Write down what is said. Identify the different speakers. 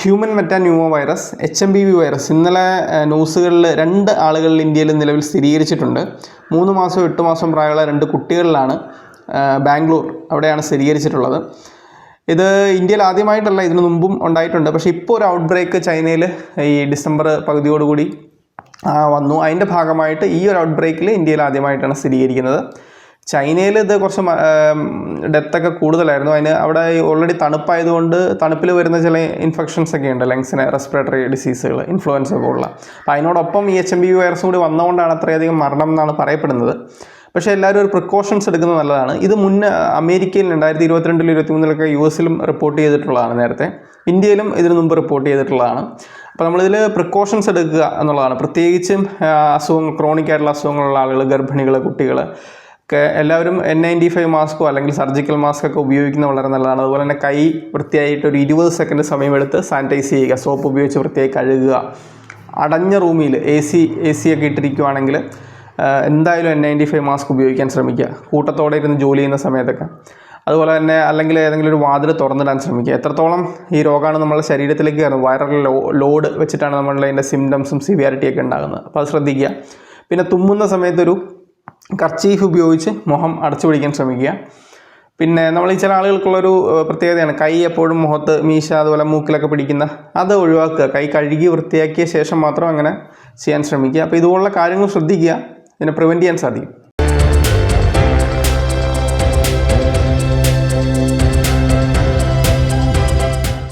Speaker 1: Human metapneumovirus H M B V virus ഇന്നലെ ന്യൂസുകളിൽ രണ്ട് ആളുകളിൽ ഇന്ത്യയിൽ നിലവിൽ സ്ഥിരീകരിച്ചിട്ടുണ്ട്. മൂന്ന് മാസം എട്ട് മാസം പ്രായമുള്ള രണ്ട് കുട്ടികളിലാണ് ബാംഗ്ലൂർ അവിടെയാണ് സ്ഥിരീകരിച്ചിട്ടുള്ളത്. ഇത് ഇന്ത്യയിൽ ആദ്യമായിട്ടല്ല ഇതിനു മുമ്പും ഉണ്ടായിട്ടുണ്ട്. പക്ഷേ ഇപ്പോൾ ഒരു ഔട്ട് ബ്രേക്ക് ചൈനയിൽ ഈ ഡിസംബർ പകുതിയോടുകൂടി വന്നു. അതിന്റെ ഭാഗമായിട്ട് ഈ ഒരു ഔട്ട് ബ്രേക്കിൽ ഇന്ത്യയിൽ ആദ്യമായിട്ടാണ് സ്ഥിരീകരിക്കുന്നത്. ചൈനയിൽ ഇത് കുറച്ച് ഡെത്തൊക്കെ കൂടുതലായിരുന്നു. അതിന് അവിടെ ഓൾറെഡി തണുപ്പായതുകൊണ്ട് തണുപ്പിൽ വരുന്ന ചില ഇൻഫെക്ഷൻസ് ഒക്കെ ഉണ്ട്. ലങ്സിന് റെസ്പിറേറ്ററി ഡിസീസുകൾ ഇൻഫ്ലുവൻസ ഉള്ള. അപ്പോൾ അതിനോടൊപ്പം ഈ എച്ച് എം ബി വൈറസും കൂടി വന്നതുകൊണ്ടാണ് അത്രയധികം മരണം എന്നാണ് പറയപ്പെടുന്നത്. പക്ഷേ എല്ലാവരും ഒരു പ്രിക്കോഷൻസ് എടുക്കുന്നത് നല്ലതാണ്. ഇത് മുന്നേ അമേരിക്കയിൽ രണ്ടായിരത്തി ഇരുപത്തിരണ്ടിലും ഇരുപത്തിമൂന്നിലൊക്കെ യു എസിലും റിപ്പോർട്ട് ചെയ്തിട്ടുള്ളതാണ് നേരത്തെ. ഇന്ത്യയിലും ഇതിനു മുമ്പ് റിപ്പോർട്ട് ചെയ്തിട്ടുള്ളതാണ്. അപ്പോൾ നമ്മളിതിൽ പ്രിക്കോഷൻസ് എടുക്കുക എന്നുള്ളതാണ്. പ്രത്യേകിച്ചും അസുഖങ്ങൾ ക്രോണിക് ആയിട്ടുള്ള അസുഖങ്ങളുള്ള ആളുകൾ ഗർഭിണികൾ കുട്ടികൾ ഒക്കെ എല്ലാവരും എൻ നയന്റി ഫൈവ് മാസ്കോ അല്ലെങ്കിൽ സർജിക്കൽ മാസ്ക് ഒക്കെ ഉപയോഗിക്കുന്നത് വളരെ നല്ലതാണ്. അതുപോലെ തന്നെ കൈ വൃത്തിയായിട്ട് ഒരു ഇരുപത് സെക്കൻഡ് സമയമെടുത്ത് സാനിറ്റൈസ് ചെയ്യുക സോപ്പ് ഉപയോഗിച്ച് വൃത്തിയായി കഴുകുക. അടഞ്ഞ റൂമിൽ എ സി എ സി ഒക്കെ ഇട്ടിരിക്കുവാണെങ്കിൽ എന്തായാലും എൻ നയന്റി ഫൈവ് മാസ്ക് ഉപയോഗിക്കാൻ ശ്രമിക്കുക. കൂട്ടത്തോടെ ഇരുന്ന് ജോലി ചെയ്യുന്ന സമയത്തൊക്കെ. അതുപോലെ തന്നെ അല്ലെങ്കിൽ ഏതെങ്കിലും ഒരു വാതിൽ തുറന്നിടാൻ ശ്രമിക്കുക. എത്രത്തോളം ഈ രോഗമാണ് നമ്മുടെ ശരീരത്തിലേക്ക് കയറുന്നത് വൈറൽ ലോ ലോഡ് വെച്ചിട്ടാണ് നമ്മളുടെ അതിന്റെ സിംറ്റംസും സിവിയാരിറ്റിയൊക്കെ ഉണ്ടാകുന്നത്. അപ്പോൾ അത് ശ്രദ്ധിക്കുക. പിന്നെ തുമ്മുന്ന സമയത്തൊരു കർച്ചീഫ് ഉപയോഗിച്ച് മുഖം അടച്ചു പിടിക്കാൻ ശ്രമിക്കുക. പിന്നെ നമ്മൾ ഈ ചില ആളുകൾക്കുള്ളൊരു പ്രത്യേകതയാണ്. കൈ എപ്പോഴും മുഖത്ത് മീശ അതുപോലെ മൂക്കിലൊക്കെ പിടിക്കുന്ന അത് ഒഴിവാക്കുക. കൈ കഴുകി വൃത്തിയാക്കിയ ശേഷം മാത്രം അങ്ങനെ ചെയ്യാൻ ശ്രമിക്കുക. അപ്പോൾ ഇതുപോലുള്ള കാര്യങ്ങൾ ശ്രദ്ധിക്കുക. ഇതിനെ പ്രിവെന്റ് ചെയ്യാൻ സാധിക്കും.